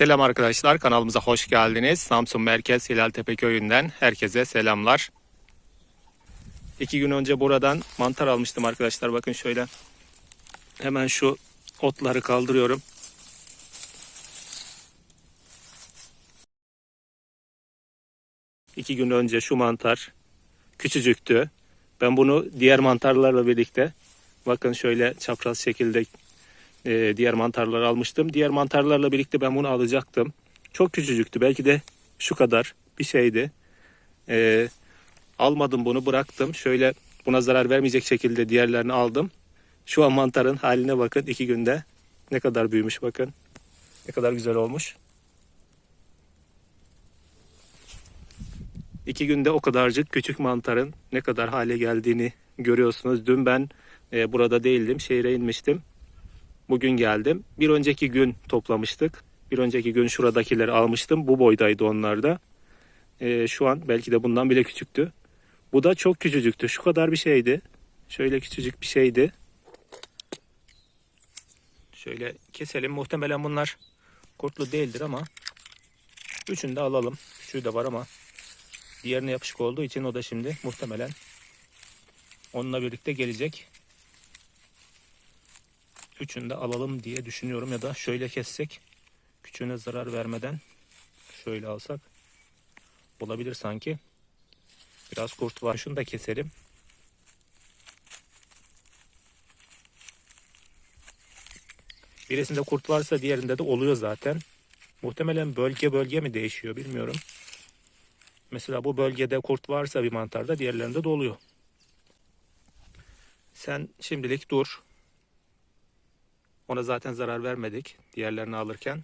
Selam arkadaşlar kanalımıza hoş geldiniz. Samsun Merkez Hilaltepe köyünden herkese selamlar. İki gün önce buradan mantar almıştım arkadaşlar. Bakın şöyle hemen şu otları kaldırıyorum. İki gün önce şu mantar küçücüktü. Ben bunu diğer mantarlarla birlikte bakın şöyle çapraz şekilde e, diğer mantarları almıştım. Diğer mantarlarla birlikte ben bunu alacaktım. Çok küçücüktü. Belki de şu kadar bir şeydi. E, almadım bunu bıraktım. Şöyle buna zarar vermeyecek şekilde diğerlerini aldım. Şu an mantarın haline bakın iki günde. Ne kadar büyümüş bakın. Ne kadar güzel olmuş. İki günde o kadarcık küçük mantarın ne kadar hale geldiğini görüyorsunuz. Dün ben e, burada değildim. Şehre inmiştim. Bugün geldim. Bir önceki gün toplamıştık. Bir önceki gün şuradakileri almıştım. Bu boydaydı onlar da. Ee, şu an belki de bundan bile küçüktü. Bu da çok küçücüktü. Şu kadar bir şeydi. Şöyle küçücük bir şeydi. Şöyle keselim. Muhtemelen bunlar kurtlu değildir ama üçünü de alalım. Küçüğü de var ama diğerine yapışık olduğu için o da şimdi muhtemelen onunla birlikte gelecek üçünü de alalım diye düşünüyorum ya da şöyle kessek küçüğüne zarar vermeden şöyle alsak olabilir sanki. Biraz kurt var. Şunu da keselim. Birisinde kurt varsa diğerinde de oluyor zaten. Muhtemelen bölge bölge mi değişiyor bilmiyorum. Mesela bu bölgede kurt varsa bir mantarda diğerlerinde de oluyor. Sen şimdilik dur. Ona zaten zarar vermedik diğerlerini alırken.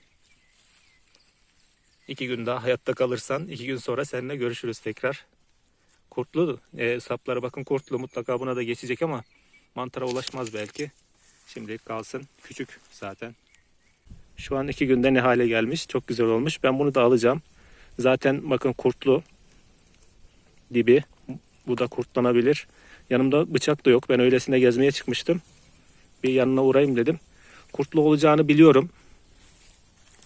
İki gün daha hayatta kalırsan iki gün sonra seninle görüşürüz tekrar. Kurtlu e, sapları bakın kurtlu mutlaka buna da geçecek ama mantara ulaşmaz belki. Şimdilik kalsın. Küçük zaten. Şu an iki günde ne hale gelmiş. Çok güzel olmuş. Ben bunu da alacağım. Zaten bakın kurtlu dibi. Bu da kurtlanabilir. Yanımda bıçak da yok. Ben öylesine gezmeye çıkmıştım. Bir yanına uğrayayım dedim kurtlu olacağını biliyorum.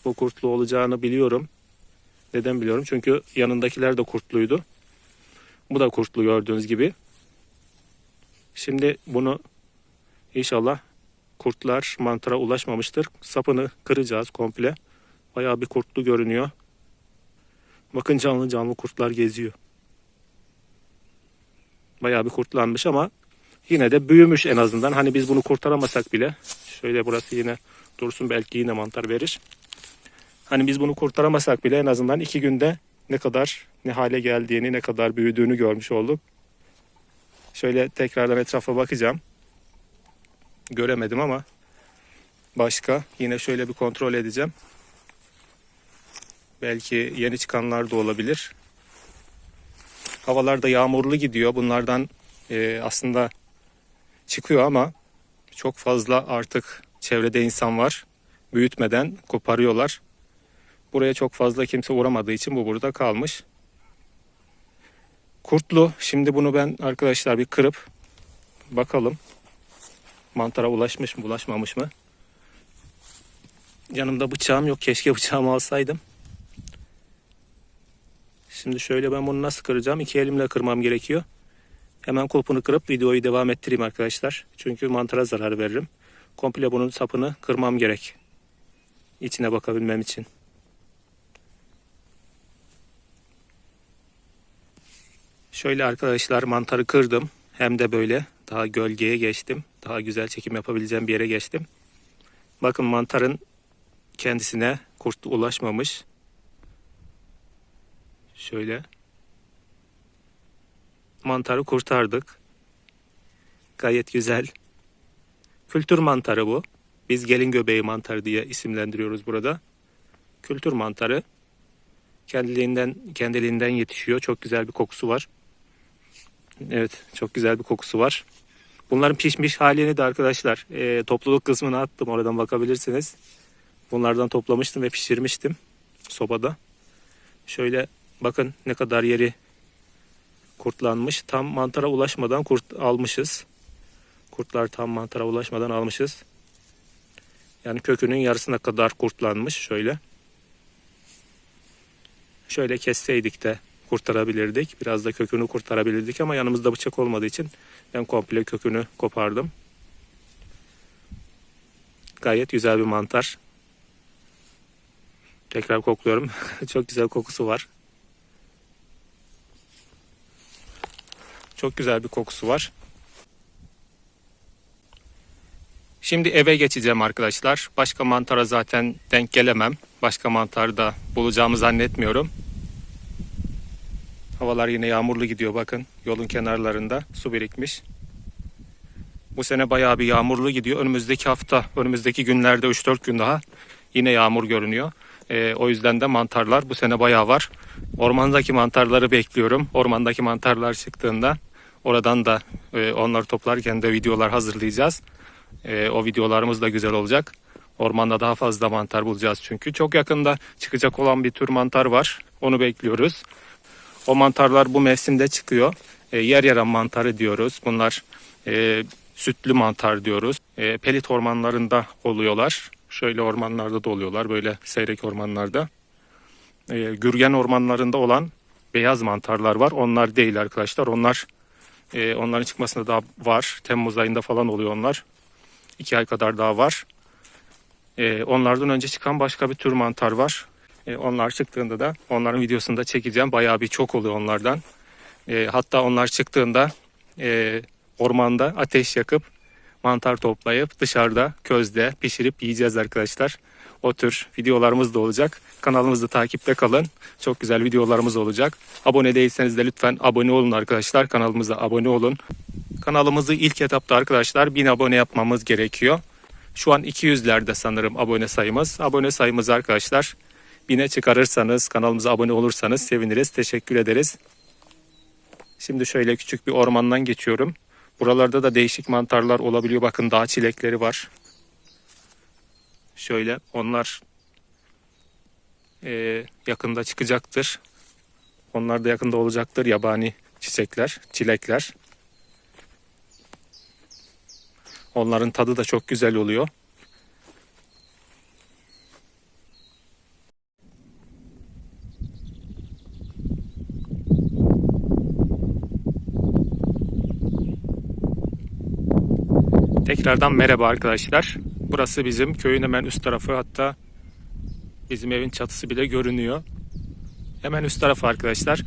Bu kurtlu olacağını biliyorum. Neden biliyorum? Çünkü yanındakiler de kurtluydu. Bu da kurtlu gördüğünüz gibi. Şimdi bunu inşallah kurtlar mantara ulaşmamıştır. Sapını kıracağız komple. Bayağı bir kurtlu görünüyor. Bakın canlı canlı kurtlar geziyor. Bayağı bir kurtlanmış ama yine de büyümüş en azından. Hani biz bunu kurtaramasak bile Şöyle burası yine dursun belki yine mantar verir. Hani biz bunu kurtaramasak bile en azından iki günde ne kadar ne hale geldiğini, ne kadar büyüdüğünü görmüş olduk. Şöyle tekrardan etrafa bakacağım. Göremedim ama başka yine şöyle bir kontrol edeceğim. Belki yeni çıkanlar da olabilir. Havalar da yağmurlu gidiyor. Bunlardan e, aslında çıkıyor ama çok fazla artık çevrede insan var. Büyütmeden koparıyorlar. Buraya çok fazla kimse uğramadığı için bu burada kalmış. Kurtlu. Şimdi bunu ben arkadaşlar bir kırıp bakalım. Mantara ulaşmış mı ulaşmamış mı? Yanımda bıçağım yok. Keşke bıçağımı alsaydım. Şimdi şöyle ben bunu nasıl kıracağım? İki elimle kırmam gerekiyor. Hemen kulpunu kırıp videoyu devam ettireyim arkadaşlar. Çünkü mantara zarar veririm. Komple bunun sapını kırmam gerek. İçine bakabilmem için. Şöyle arkadaşlar mantarı kırdım. Hem de böyle daha gölgeye geçtim. Daha güzel çekim yapabileceğim bir yere geçtim. Bakın mantarın kendisine kurt ulaşmamış. Şöyle mantarı kurtardık. Gayet güzel. Kültür mantarı bu. Biz gelin göbeği mantarı diye isimlendiriyoruz burada. Kültür mantarı kendiliğinden kendiliğinden yetişiyor. Çok güzel bir kokusu var. Evet, çok güzel bir kokusu var. Bunların pişmiş halini de arkadaşlar e, topluluk kısmına attım. Oradan bakabilirsiniz. Bunlardan toplamıştım ve pişirmiştim sobada. Şöyle bakın ne kadar yeri kurtlanmış. Tam mantara ulaşmadan kurt almışız. Kurtlar tam mantara ulaşmadan almışız. Yani kökünün yarısına kadar kurtlanmış şöyle. Şöyle kesseydik de kurtarabilirdik. Biraz da kökünü kurtarabilirdik ama yanımızda bıçak olmadığı için ben komple kökünü kopardım. Gayet güzel bir mantar. Tekrar kokluyorum. Çok güzel kokusu var. Çok güzel bir kokusu var. Şimdi eve geçeceğim arkadaşlar. Başka mantara zaten denk gelemem. Başka mantar da bulacağımı zannetmiyorum. Havalar yine yağmurlu gidiyor bakın. Yolun kenarlarında su birikmiş. Bu sene bayağı bir yağmurlu gidiyor. Önümüzdeki hafta, önümüzdeki günlerde 3-4 gün daha yine yağmur görünüyor. Ee, o yüzden de mantarlar bu sene bayağı var. Ormandaki mantarları bekliyorum. Ormandaki mantarlar çıktığında oradan da e, onları toplarken de videolar hazırlayacağız. E, o videolarımız da güzel olacak. Ormanda daha fazla mantar bulacağız çünkü. Çok yakında çıkacak olan bir tür mantar var. Onu bekliyoruz. O mantarlar bu mevsimde çıkıyor. E, yer yaran mantarı diyoruz. Bunlar e, sütlü mantar diyoruz. E, pelit ormanlarında oluyorlar. Şöyle ormanlarda da oluyorlar. Böyle seyrek ormanlarda. E, gürgen ormanlarında olan beyaz mantarlar var. Onlar değil arkadaşlar. Onlar e, onların çıkmasında daha var. Temmuz ayında falan oluyor onlar. İki ay kadar daha var. E, onlardan önce çıkan başka bir tür mantar var. E, onlar çıktığında da onların videosunu da çekeceğim. Bayağı bir çok oluyor onlardan. E, hatta onlar çıktığında e, ormanda ateş yakıp mantar toplayıp dışarıda közde pişirip yiyeceğiz arkadaşlar. O tür videolarımız da olacak. Kanalımızda takipte kalın. Çok güzel videolarımız olacak. Abone değilseniz de lütfen abone olun arkadaşlar. Kanalımıza abone olun. Kanalımızı ilk etapta arkadaşlar 1000 abone yapmamız gerekiyor. Şu an 200'lerde sanırım abone sayımız. Abone sayımız arkadaşlar 1000'e çıkarırsanız kanalımıza abone olursanız seviniriz. Teşekkür ederiz. Şimdi şöyle küçük bir ormandan geçiyorum. Buralarda da değişik mantarlar olabiliyor. Bakın dağ çilekleri var. Şöyle onlar e, yakında çıkacaktır. Onlar da yakında olacaktır. Yabani çiçekler, çilekler. Onların tadı da çok güzel oluyor. Tekrardan merhaba arkadaşlar. Burası bizim köyün hemen üst tarafı hatta bizim evin çatısı bile görünüyor. Hemen üst tarafı arkadaşlar.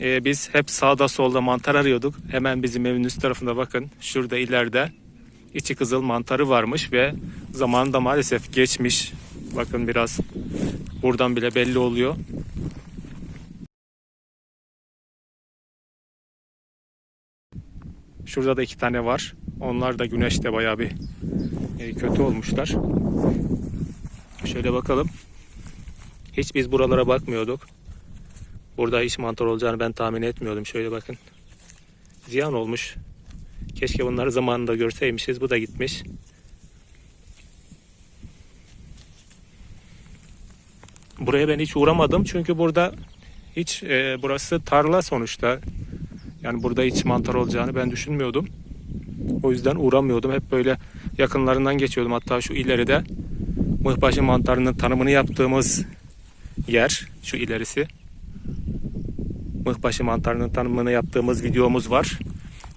Ee, biz hep sağda solda mantar arıyorduk. Hemen bizim evin üst tarafında bakın şurada ileride içi kızıl mantarı varmış ve zamanında maalesef geçmiş. Bakın biraz buradan bile belli oluyor. Şurada da iki tane var. Onlar da güneşte bayağı bir kötü olmuşlar. Şöyle bakalım. Hiç biz buralara bakmıyorduk. Burada hiç mantar olacağını ben tahmin etmiyordum. Şöyle bakın. Ziyan olmuş. Keşke bunları zamanında görseymişiz. Bu da gitmiş. Buraya ben hiç uğramadım. Çünkü burada hiç e, burası tarla sonuçta. Yani burada hiç mantar olacağını ben düşünmüyordum. O yüzden uğramıyordum. Hep böyle yakınlarından geçiyordum. Hatta şu ileride mıhbaşı mantarının tanımını yaptığımız yer. Şu ilerisi. Mıhbaşı mantarının tanımını yaptığımız videomuz var.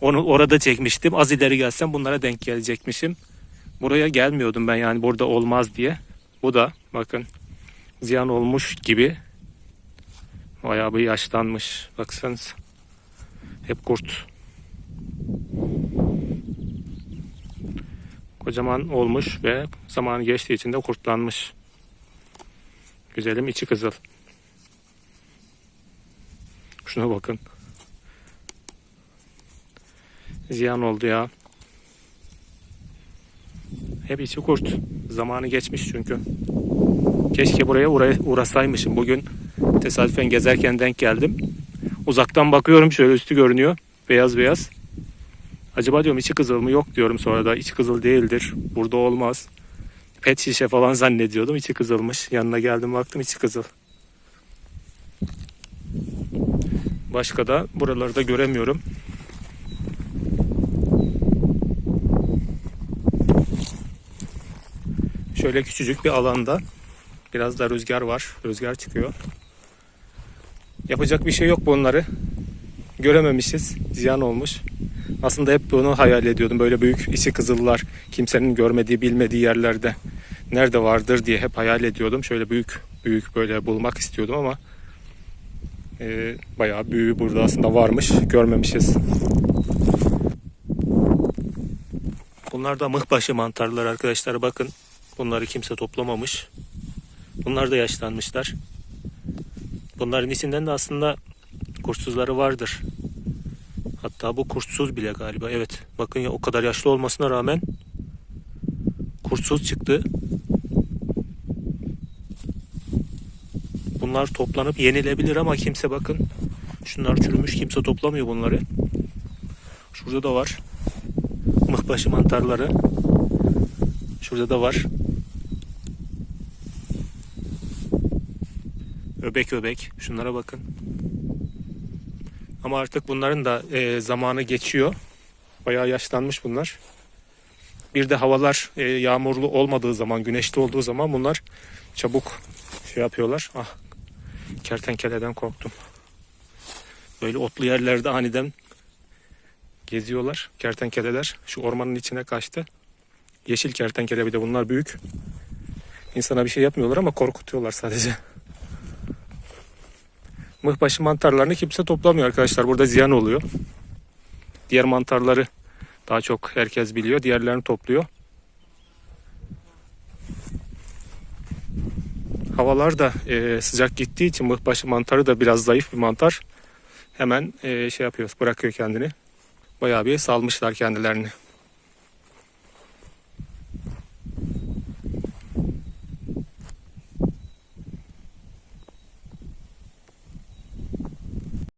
Onu orada çekmiştim. Az ileri gelsem bunlara denk gelecekmişim. Buraya gelmiyordum ben yani burada olmaz diye. Bu da bakın ziyan olmuş gibi. Bayağı bir yaşlanmış. Baksanız. Hep kurt. Kocaman olmuş ve zamanı geçtiği için de kurtlanmış. Güzelim içi kızıl. Şuna bakın. Ziyan oldu ya. Hep içi kurt. Zamanı geçmiş çünkü. Keşke buraya uğra- uğrasaymışım. Bugün tesadüfen gezerken denk geldim. Uzaktan bakıyorum şöyle üstü görünüyor. Beyaz beyaz. Acaba diyorum içi kızıl mı? Yok diyorum sonra da içi kızıl değildir. Burada olmaz. Pet şişe falan zannediyordum. içi kızılmış. Yanına geldim baktım içi kızıl. Başka da buralarda göremiyorum. Şöyle küçücük bir alanda biraz da rüzgar var. Rüzgar çıkıyor. Yapacak bir şey yok bunları. Görememişiz. Ziyan olmuş. Aslında hep bunu hayal ediyordum. Böyle büyük içi kızıllar kimsenin görmediği bilmediği yerlerde nerede vardır diye hep hayal ediyordum. Şöyle büyük büyük böyle bulmak istiyordum ama e, bayağı büyüğü burada aslında varmış. Görmemişiz. Bunlar da mıhbaşı mantarlar arkadaşlar bakın. Bunları kimse toplamamış. Bunlar da yaşlanmışlar. Bunların içinden de aslında kurtsuzları vardır. Hatta bu kurtsuz bile galiba. Evet. Bakın ya o kadar yaşlı olmasına rağmen kurtsuz çıktı. Bunlar toplanıp yenilebilir ama kimse bakın. Şunlar çürümüş. Kimse toplamıyor bunları. Şurada da var. Mıhbaşı mantarları. Şurada da var. Öbek öbek. Şunlara bakın. Ama artık bunların da e, zamanı geçiyor. Bayağı yaşlanmış bunlar. Bir de havalar e, yağmurlu olmadığı zaman, güneşli olduğu zaman bunlar çabuk şey yapıyorlar. Ah, kertenkeleden korktum. Böyle otlu yerlerde aniden geziyorlar kertenkeleler. Şu ormanın içine kaçtı. Yeşil kertenkele bir de bunlar büyük. İnsana bir şey yapmıyorlar ama korkutuyorlar sadece. Mıhbaşı mantarlarını kimse toplamıyor arkadaşlar. Burada ziyan oluyor. Diğer mantarları daha çok herkes biliyor. Diğerlerini topluyor. Havalar da e, sıcak gittiği için mıhbaşı mantarı da biraz zayıf bir mantar. Hemen e, şey yapıyor, bırakıyor kendini. Bayağı bir salmışlar kendilerini.